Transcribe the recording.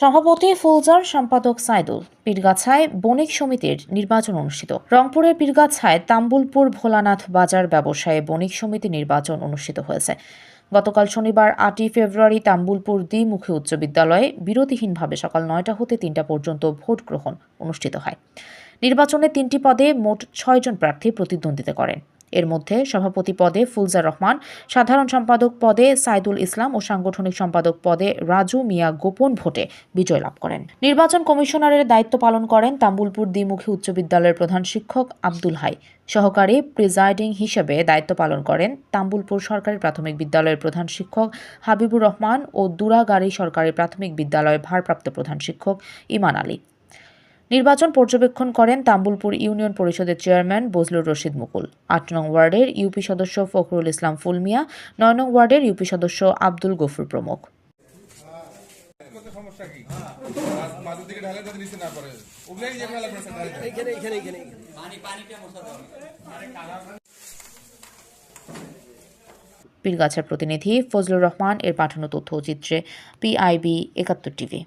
সভাপতি ফুলজার সম্পাদক সাইদুল, পীরগাছায় বণিক সমিতির নির্বাচন অনুষ্ঠিত। রংপুরের পীরগাছায় তাম্বুলপুর ভোলানাথ বাজার ব্যবসায়ে বণিক সমিতি নির্বাচন অনুষ্ঠিত হয়েছে। গতকাল শনিবার আটই ফেব্রুয়ারি তাম্বুলপুর দ্বিমুখী উচ্চ বিদ্যালয়ে বিরতিহীনভাবে সকাল নয়টা হতে তিনটা পর্যন্ত ভোট গ্রহণ অনুষ্ঠিত হয়। নির্বাচনে তিনটি পদে মোট ছয়জন প্রার্থী প্রতিদ্বন্দ্বিতা করেন। এর মধ্যে সভাপতি পদে ফুলজার রহমান, সাধারণ সম্পাদক পদে সাইদুল ইসলাম ও সাংগঠনিক সম্পাদক পদে রাজু মিয়া গোপন ভোটে বিজয় লাভ করেন। নির্বাচন কমিশনারের দায়িত্ব পালন করেন তাম্বুলপুর দ্বিমুখী উচ্চ বিদ্যালয়ের প্রধান শিক্ষক আব্দুল হাই। সহকারী প্রিজাইডিং হিসেবে দায়িত্ব পালন করেন তাম্বুলপুর সরকারি প্রাথমিক বিদ্যালয়ের প্রধান শিক্ষক হাবিবুর রহমান ও দুরাগাড়ি সরকারি প্রাথমিক বিদ্যালয়ের ভারপ্রাপ্ত প্রধান শিক্ষক ইমান আলী। নির্বাচন পর্যবেক্ষণ করেন তাম্বুলপুর ইউনিয়ন পরিষদের চেয়ারম্যান বজলুর রশিদ মুকুল। আট নং ওয়ার্ডের ইউপি সদস্য ফখরুল ইসলাম ফুলমিয়া, নয় নং ওয়ার্ডের ইউপি সদস্য আব্দুল গফুর প্রমুখ। পীরগাছার প্রতিনিধি ফজলুর রহমান, এর পাঠানো তথ্য চিত্রে, পিআইবি একাত্তর টিভি।